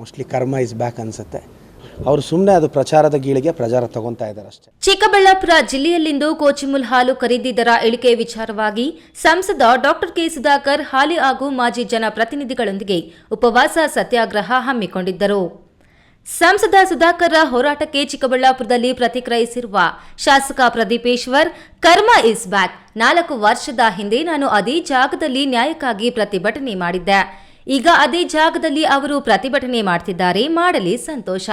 Mostly ಕರ್ಮ is back ಅನ್ಸುತ್ತೆ. ಅವರು ಸುಮ್ಮನೆ ಅದು ಪ್ರಚಾರದ ಗೀಳಿಗೆ ಪ್ರಚಾರ ತಗೊಂತಾ ಇದ್ದಾರೆ ಅಷ್ಟೇ. ಚಿಕ್ಕಬಳ್ಳಾಪುರ ಜಿಲ್ಲೆಯಲ್ಲಿಂದು ಕೋಚಿಮುಲ್ ಹಾಲು ಖರೀದಿ ದರ ಇಳಿಕೆ ವಿಚಾರವಾಗಿ ಸಂಸದ ಡಾಕ್ಟರ್ ಕೆ ಸುಧಾಕರ್, ಹಾಲಿ ಹಾಗೂ ಮಾಜಿ ಜನಪ್ರತಿನಿಧಿಗಳೊಂದಿಗೆ ಉಪವಾಸ ಸತ್ಯಾಗ್ರಹ ಹಮ್ಮಿಕೊಂಡಿದ್ದರು. ಸಂಸದ ಸುಧಾಕರ್ರ ಹೋರಾಟಕ್ಕೆ ಚಿಕ್ಕಬಳ್ಳಾಪುರದಲ್ಲಿ ಪ್ರತಿಕ್ರಿಯಿಸಿರುವ ಶಾಸಕ ಪ್ರದೀಪೇಶ್ವರ್, ಕರ್ಮ ಇಸ್ ಬ್ಯಾಕ್. ನಾಲ್ಕು ವರ್ಷದ ಹಿಂದೆ ನಾನು ಅದೇ ಜಾಗದಲ್ಲಿ ನ್ಯಾಯಕ್ಕಾಗಿ ಪ್ರತಿಭಟನೆ ಮಾಡಿದ್ದೆ. ಈಗ ಅದೇ ಜಾಗದಲ್ಲಿ ಅವರು ಪ್ರತಿಭಟನೆ ಮಾಡ್ತಿದ್ದಾರೆ ಮಾಡಲಿ ಸಂತೋಷ.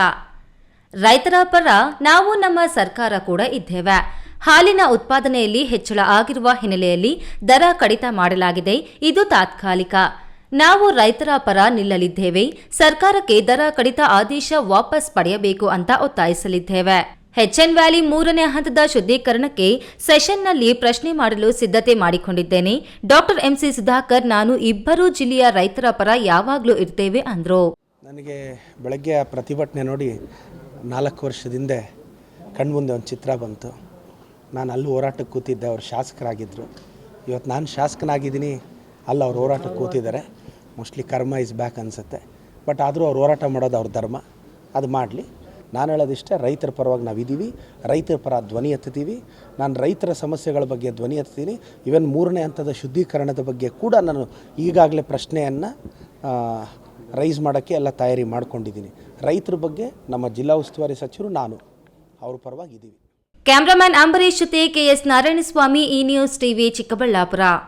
ರೈತರ ಪರ ನಾವು ನಮ್ಮ ಸರ್ಕಾರ ಕೂಡ ಇದ್ದೇವೆ. ಹಾಲಿನ ಉತ್ಪಾದನೆಯಲ್ಲಿ ಹೆಚ್ಚಳ ಆಗಿರುವ ಹಿನ್ನೆಲೆಯಲ್ಲಿ ದರ ಕಡಿತ ಮಾಡಲಾಗಿದೆ. ಇದು ತಾತ್ಕಾಲಿಕ. ನಾವು ರೈತರ ಪರ ನಿಲ್ಲಲಿದ್ದೇವೆ. ಸರ್ಕಾರಕ್ಕೆ ದರ ಕಡಿತ ಆದೇಶ ವಾಪಸ್ ಪಡೆಯಬೇಕು ಅಂತ ಒತ್ತಾಯಿಸಲಿದ್ದೇವೆ. ಎನ್ ವ್ಯಾಲಿ ಮೂರನೇ ಹಂತದ ಶುದ್ಧೀಕರಣಕ್ಕೆ ಸೆಷನ್ನಲ್ಲಿ ಪ್ರಶ್ನೆ ಮಾಡಲು ಸಿದ್ಧತೆ ಮಾಡಿಕೊಂಡಿದ್ದೇನೆ. ಡಾಕ್ಟರ್ ಎಂಸಿ ಸುಧಾಕರ್, ನಾನು ಇಬ್ಬರೂ ಜಿಲ್ಲೆಯ ರೈತರ ಪರ ಯಾವಾಗಲೂ ಇರ್ತೇವೆ ಅಂದರು. ನನಗೆ ಬೆಳಗ್ಗೆ ಪ್ರತಿಭಟನೆ ನೋಡಿ ನಾಲ್ಕು ವರ್ಷದಿಂದ ಕಣ್ಮುಂದೆ ಒಂದು ಚಿತ್ರ ಬಂತು. ನಾನು ಅಲ್ಲಿ ಹೋರಾಟಕ್ಕೆ ಕೂತಿದ್ದೆ, ಅವರು ಶಾಸಕರಾಗಿದ್ದರು ಇವತ್ತು ನಾನು ಶಾಸಕನಾಗಿದ್ದೀನಿ, ಅಲ್ಲಿ ಅವ್ರು ಹೋರಾಟಕ್ಕೆ ಕೂತಿದ್ದಾರೆ. ಮೋಸ್ಟ್ಲಿ ಕರ್ಮ ಇಸ್ ಬ್ಯಾಕ್ ಅನಿಸುತ್ತೆ. ಬಟ್ ಆದರೂ ಅವ್ರು ಹೋರಾಟ ಮಾಡೋದು ಅವ್ರ ಧರ್ಮ. ಅದು ಮಾಡಲಿ. ನಾನು ಹೇಳೋದಿಷ್ಟೇ, ರೈತರ ಪರವಾಗಿ ನಾವಿದ್ದೀವಿ, ರೈತರ ಪರ ಧ್ವನಿ ಎತ್ತುತ್ತೀವಿ, ನಾನು ರೈತರ ಸಮಸ್ಯೆಗಳ ಬಗ್ಗೆ ಧ್ವನಿ ಎತ್ತೀನಿ ಇವನ್ ಮೂರನೇ ಹಂತದ ಶುದ್ಧೀಕರಣದ ಬಗ್ಗೆ ಕೂಡ ನಾನು ಈಗಾಗಲೇ ಪ್ರಶ್ನೆಯನ್ನು ರೈಸ್ ಮಾಡೋಕ್ಕೆ ಎಲ್ಲ ತಯಾರಿ ಮಾಡ್ಕೊಂಡಿದ್ದೀನಿ. ರೈತರ ಬಗ್ಗೆ ನಮ್ಮ ಜಿಲ್ಲಾ ಉಸ್ತುವಾರಿ ಸಚಿವರು ನಾನು, ಅವ್ರ ಪರವಾಗಿ ಇದ್ದೀವಿ ಕ್ಯಾಮ್ರಾಮನ್ ಅಂಬರೀಶ್ ಜೊತೆ ಕೆಎಸ್ ನಾರಾಯಣಸ್ವಾಮಿ ಈ ನ್ಯೂಸ್ ಟಿವಿ ಚಿಕ್ಕಬಳ್ಳಾಪುರ.